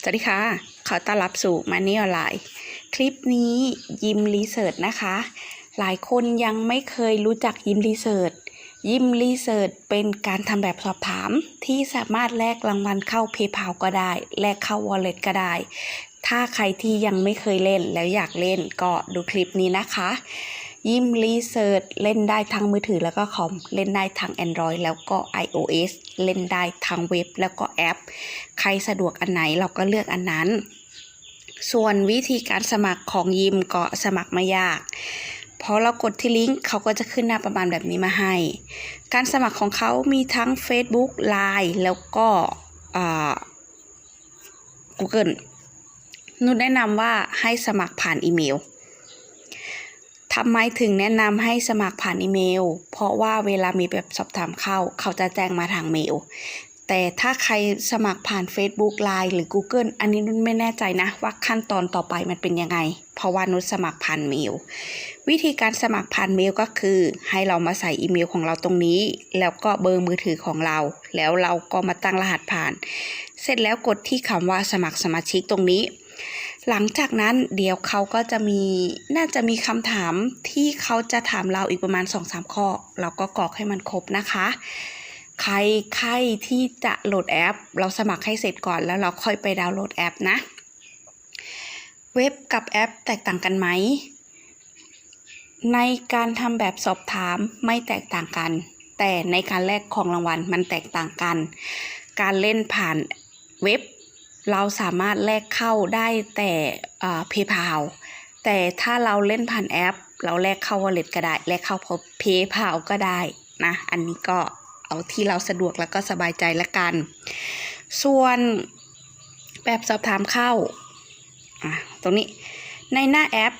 สวัสดีค่ะ ขอต้อนรับสู่มันนี่ออนไลน์ คลิปนี้ยิมรีเสิร์ชนะคะ หลายคนยังไม่เคยรู้จักยิมรีเสิร์ช ยิมรีเสิร์ชเป็นการทำแบบสอบถามที่สามารถแลกรางวัลเข้า PayPal ก็ได้ แลกเข้า Wallet ก็ได้ ถ้าใครที่ยังไม่เคยเล่นแล้วอยากเล่นก็ดูคลิปนี้นะคะ ยิมรีเสิร์ชเล่นได้ทั้งมือถือแล้วก็คอม เล่นได้ทั้ง Android แล้วก็ iOS เล่นได้ทั้งเว็บแล้วก็แอป ใครสะดวกอันไหนเราก็เลือกอันนั้น ส่วนวิธีการสมัครของยิมก็สมัครไม่ยากพอเรากดที่ลิงก์เขาก็จะขึ้นหน้าประมาณแบบนี้มาให้ การสมัครของเขามีทั้ง Facebook Line แล้วก็อ่า Google นุชแนะนำว่าให้สมัครผ่านอีเมล ทำไมถึงแนะนำให้สมัครผ่านอีเมล เพราะว่าเวลามีแบบสอบถามเข้า เขาจะแจ้งมาทางเมล แต่ถ้าใครสมัครผ่าน Facebook Line หรือ Google อันนี้นุ่นไม่แน่ใจนะ ว่าขั้นตอนต่อไปมันเป็นยังไง เพราะว่านุชสมัครผ่านเมล วิธีการสมัครผ่านเมลก็คือ ให้เรามาใส่อีเมลของเราตรงนี้ แล้วก็เบอร์มือถือของเรา แล้วเราก็มาตั้งรหัสผ่าน เสร็จแล้วกดที่คำว่าสมัครสมาชิกตรงนี้ หลังจากนั้นเดี๋ยวเขาก็จะมีน่าจะมีคำถามที่เขาจะถามเราอีกประมาณ 2-3 ข้อ เราก็กรอกให้มันครบนะคะ ใครใครที่จะโหลดแอป เราสมัครให้เสร็จก่อนแล้วเราค่อยไปดาวน์โหลดแอปนะ เว็บกับแอปแตกต่างกันไหม ในการทำแบบสอบถามไม่แตกต่างกัน แต่ในการแลกของรางวัลมันแตกต่างกัน การเล่นผ่านเว็บ เราสามารถแลกเข้าได้แต่เพย์พาแต่ถ้าเราเล่นผ่านแอป เราแลกเข้า wallet ก็ได้ แลกเข้าเพย์พาก็ได้นะ อันนี้ก็เอาที่เราสะดวกแล้วก็สบายใจละกัน ส่วนแบบสอบถามเข้าอะตรงนี้ในหน้าแอป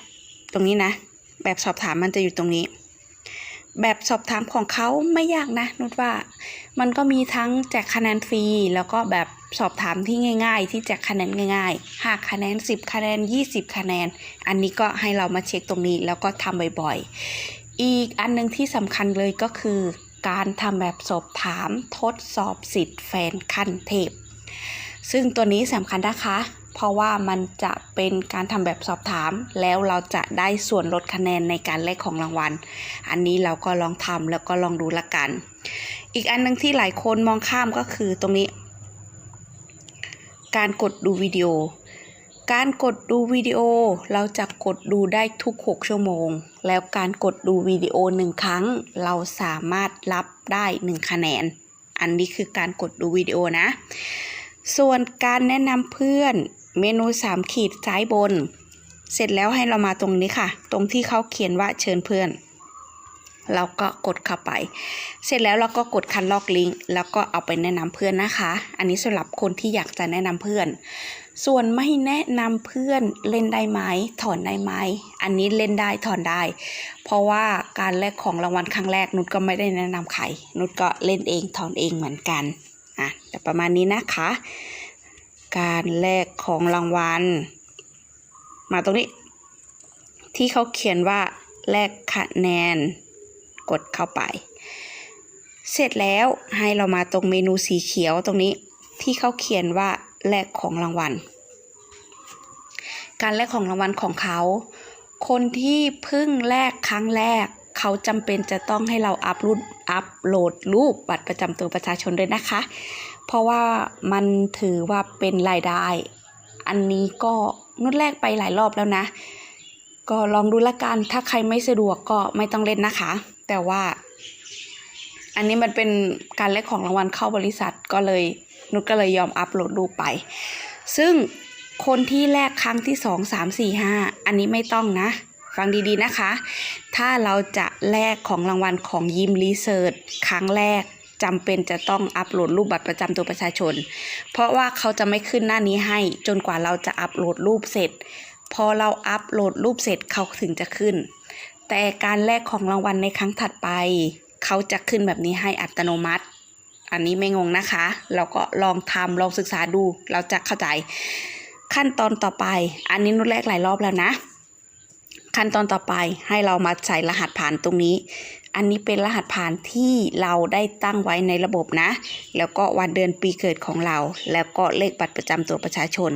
ตรงนี้นะ แบบสอบถามมันจะอยู่ตรงนี้ แบบสอบถามของเขาไม่ยากนะนุชว่า มันก็มีทั้งแจกคะแนนฟรีแล้วก็แบบ สอบถามที่ง่าย ๆ ที่จกคะแนนง่ายๆ5คะแนน 10 คะแนน 20 คะแนน อันนี้ก็ให้เรามาเช็คตรงนี้แล้วก็ทำบ่อยๆ อีกอันหนึงที่สำคัญเลยก็คือ การทำแบบสอบถามทดสอบสิทธิ์แฟนขั้นเทพ ซึ่งตัวนี้สำคัญนะคะเพราะว่ามันจะเป็นการทำแบบสอบถาม แล้วเราจะได้ส่วนลดคะแนนในการแลกของรางวัล อันนี้เราก็ลองทำแล้วก็ลองดูละกัน อีกอันหนึงที่หลายคนมองข้ามก็คือตรงนี้ การกดดูวิดีโอ การกดดูวิดีโอ เราจะกดดูได้ทุก 6 ชั่วโมง แล้วการกดดูวิดีโอหนึ่งครั้ง เราสามารถรับได้ 1 คะแนน อันนี้คือการกดดูวิดีโอนะ ส่วนการแนะนำเพื่อนเมนู 3 ขีดซ้ายบน เสร็จแล้วให้เรามาตรงนี้ค่ะ ตรงที่เขาเขียนว่าเชิญเพื่อน เราก็กดเข้าไป เสร็จแล้วเราก็กดคันลอกลิงก์แล้วก็เอาไปแนะนำเพื่อนนะคะ อันนี้สำหรับคนที่อยากจะแนะนำเพื่อน ส่วนไม่แนะนำเพื่อนเล่นได้ไหมถอนได้ไหมอันนี้เล่นได้ถอนได้ เพราะว่าการแลกของรางวัลครั้งแรกนุชก็ไม่ได้แนะนำใครนุชก็เล่นเองถอนเองเหมือนกันอะแต่ประมาณนี้นะคะ การแลกของรางวัลมาตรงนี้ที่เขาเขียนว่าแลกคะแนน กดเข้าไป เสร็จแล้วให้เรามาตรงเมนูสีเขียวตรงนี้ที่เขาเขียนว่าแลกของรางวัล การแลกของรางวัลของเขา คนที่เพิ่งแลกครั้งแรก เขาจำเป็นจะต้องให้เราอัพรูปอัพโหลดรูปบัตรประจำตัวประชาชนด้วยนะคะ เพราะว่ามันถือว่าเป็นรายได้ อันนี้ก็นุดแรกไปหลายรอบแล้วนะ ก็ลองดูละกัน ถ้าใครไม่สะดวกก็ไม่ต้องเล่นนะคะ แต่ว่า อันนี้มันเป็นการแลกของรางวัลเข้าบริษัทก็เลยนุชก็เลยยอมอัพโหลดรูปไป ซึ่งคนที่แลกครั้งที่สองสามสี่ห้าอันนี้ไม่ต้องนะ ฟังดีๆนะคะ ถ้าเราจะแลกของรางวัลของยิมรีเสิร์ชครั้งแรกจำเป็นจะต้องอัปโหลดรูปบัตรประจำตัวประชาชน เพราะว่าเขาจะไม่ขึ้นหน้านี้ให้จนกว่าเราจะอัปโหลดรูปเสร็จ พอเราอัปโหลดรูปเสร็จเขาถึงจะขึ้น แต่การแลกของรางวัลในครั้งถัดไป เขาจะขึ้นแบบนี้ให้อัตโนมัติ อันนี้ไม่งงนะคะ เราก็ลองทำลองศึกษาดู เราจะเข้าใจ ขั้นตอนต่อไป อันนี้นุชแรกหลายรอบแล้วนะ ขั้นตอนต่อไปให้เรามาใส่รหัสผ่านตรงนี้ อันนี้เป็นรหัสผ่านที่เราได้ตั้งไว้ในระบบนะ แล้วก็วันเดือนปีเกิดของเรา แล้วก็เลขบัตรประจำตัวประชาชน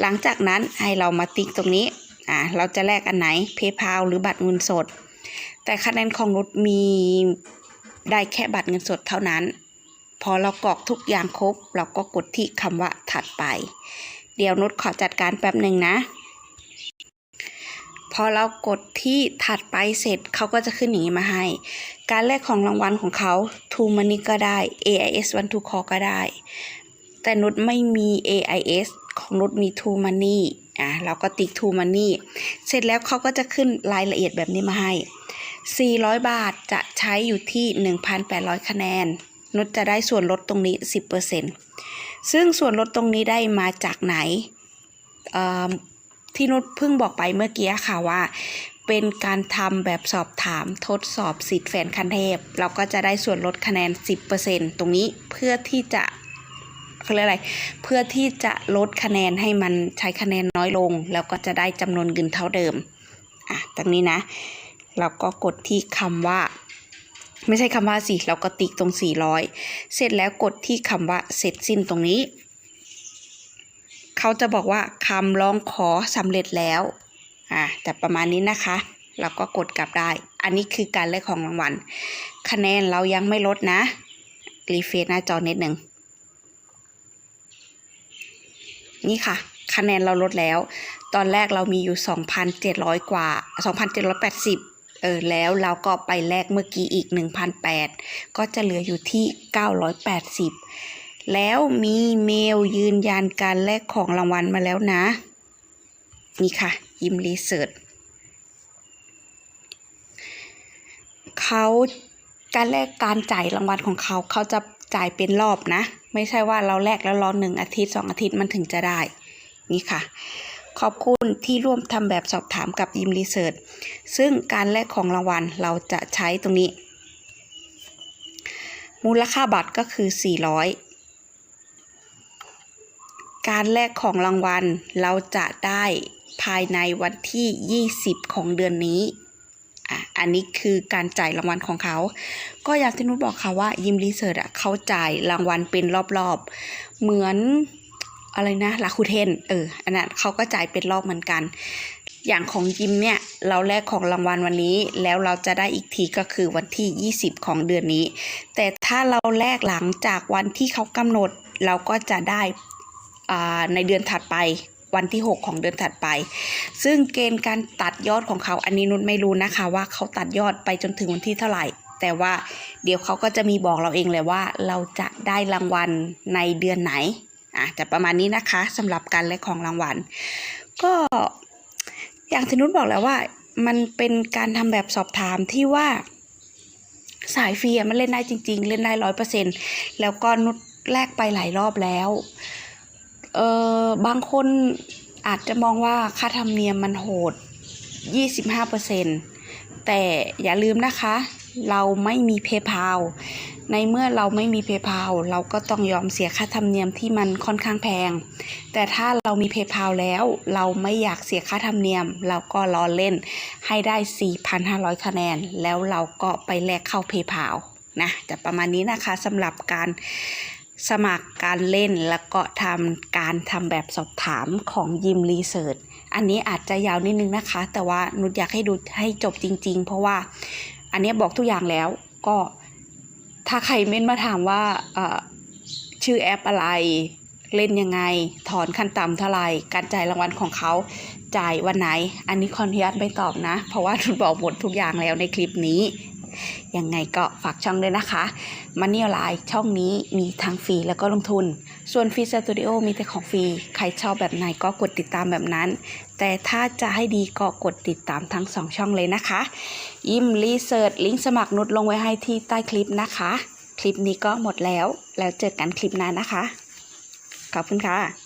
หลังจากนั้นให้เรามาติ๊กตรงนี้ อ่าเราจะแลกอันไหน PayPal หรือบัตรเงินสด แต่คะแนนของนุชมีได้แค่บัตรเงินสดเท่านั้น พอเรากรอกทุกอย่างครบ เราก็กดที่คำว่าถัดไป เดี๋ยวนุชขอจัดการแป๊บหนึ่งนะ พอเรากดที่ถัดไปเสร็จเขาก็จะขึ้นอย่างนี้มาให้ การแลกของรางวัลของเขา True Money ก็ได้ AIS One to Call ก็ได้ แต่นุชไม่มี AIS ของนุชมี True Money อะเราก็ติ๊ก True Money เสร็จแล้วเขาก็จะขึ้นรายละเอียดแบบนี้มาให้ 400 บาทจะใช้อยู่ที่ 1,800 คะแนน นุชจะได้ส่วนลดตรงนี้ 10%ซึ่งส่วนลดตรงนี้ได้มาจากไหนอ่อที่นุชเพิ่งบอกไปเมื่อกี้ค่ะว่า เป็นการทำแบบสอบถามทดสอบสิทธิ์แฟนคันเทพ เราก็จะได้ส่วนลดคะแนน 10%ตรงนี้เพื่อที่จะ เขาเรียกอะไร เพื่อที่จะลดคะแนนให้มันใช้คะแนนน้อยลง แล้วก็จะได้จำนวนเงินเท่าเดิม อะตรงนี้นะ เราก็กดที่คำว่า ไม่ใช่คำว่าสิเราก็ติ๊กตรง 400 เสร็จแล้วกดที่คำว่าเสร็จสิ้นตรงนี้ เขาจะบอกว่าคำร้องขอสำเร็จแล้ว อะแต่ประมาณนี้นะคะ เราก็กดกลับได้ อันนี้คือการแลกของรางวัล คะแนนเรายังไม่ลดนะ รีเฟรชหน้าจอนิดหนึ่ง นี่ค่ะ คะแนนเราลดแล้ว ตอนแรกเรามีอยู่ 2,700 กว่า 2,780เออแล้วเราก็ไปแลกเมื่อกี้อีก1,800ก็จะเหลืออยู่ที่ 980 แล้วมีเมลยืนยันการแลกของรางวัลมาแล้วนะ นี่ค่ะ ยิมรีเสิร์ชเขาการแลกการจ่ายรางวัลของเขา เขาจะ จ่ายเป็นรอบนะ ไม่ใช่ว่าเราแลกแล้วรอหนึ่งอาทิตย์สองอาทิตย์มันถึงจะได้ นี่ค่ะ ขอบคุณที่ร่วมทำแบบสอบถามกับยิมรีเสิร์ชซึ่งการแลกของรางวัลเราจะใช้ตรงนี้ มูลค่าบัตรก็คือ 400 การแลกของรางวัลเราจะได้ภายในวันที่ 20 ของเดือนนี้ อะอันนี้คือการจ่ายรางวัลของเขา ก็อย่างที่นุชบอกค่ะว่ายิมรีเสิร์ชอะเขาจ่ายรางวัลเป็นรอบๆ เหมือนอะไรนะลาคูเทนเอออันนั้นเขาก็จ่ายเป็นรอบเหมือนกัน อย่างของยิมเนี่ย เราแลกของรางวัลวันนี้ แล้วเราจะได้อีกทีก็คือวันที่ 20 ของเดือนนี้ แต่ถ้าเราแลกหลังจากวันที่เขากำหนด เราก็จะได้อ่าในเดือนถัดไป วันที่ 6 ของเดือนถัดไป ซึ่งเกณฑ์การตัดยอดของเขาอันนี้นุชไม่รู้นะคะ ว่าเขาตัดยอดไปจนถึงวันที่เท่าไหร่ แต่ว่าเดี๋ยวเขาก็จะมีบอกเราเองเลยว่า เราจะได้รางวัลในเดือนไหนอะแต่ประมาณนี้นะคะสำหรับการแลกของรางวัล ก็อย่างที่นุชบอกแล้วว่า มันเป็นการทำแบบสอบถามที่ว่าสายฟรีมันเล่นได้จริง ๆ เล่นได้ร้อยเปอร์เซ็นแล้วก็นุชแลกไปหลายรอบแล้ว เออบางคนอาจจะมองว่าค่าธรรมเนียมมันโหด 25%แต่อย่าลืมนะคะ เราไม่มีเพย์พาในเมื่อเราไม่มีเพย์พาเราก็ต้องยอมเสียค่าธรรมเนียมที่มันค่อนข้างแพง แต่ถ้าเรามีเพย์พาแล้ว เราไม่อยากเสียค่าธรรมเนียม เราก็รอเล่นให้ได้ 4,500 คะแนน แล้วเราก็ไปแลกเข้าเพย์พานะจะประมาณนี้นะคะสำหรับการ สมัครการเล่นแล้วก็ทำการทำแบบสอบถามของยิมรีเสิร์ชอันนี้อาจจะยาวนิดนึงนะคะ แต่ว่านุชอยากให้ดูให้จบจริง ๆ เพราะว่าอันนี้บอกทุกอย่างแล้วก็ถ้าใครเม้นมาถามว่าชื่อแอปอะไรเล่นยังไง ถอนขั้นต่ำเท่าไหร่การจ่ายรางวัลของเขาจ่ายวันไหน อันนี้ขออนุญาตไม่ตอบนะ เพราะว่านุชบอกหมดทุกอย่างแล้วในคลิปนี้ ยังไงก็ฝากช่องด้วยนะคะมันนี่ไลน์ช่องนี้มีทั้งฟรีแล้วก็ลงทุน ส่วนฟรีสตูดิโอมีแต่ของฟรี ใครชอบแบบไหนก็กดติดตามแบบนั้น แต่ถ้าจะให้ดีก็กดติดตามทั้งสองช่องเลยนะคะ ยิมรีเสิร์ชลิงก์สมัครนุดลงไว้ให้ที่ใต้คลิปนะคะ คลิปนี้ก็หมดแล้ว แล้วเจอกันคลิปหน้านะคะ ขอบคุณค่ะ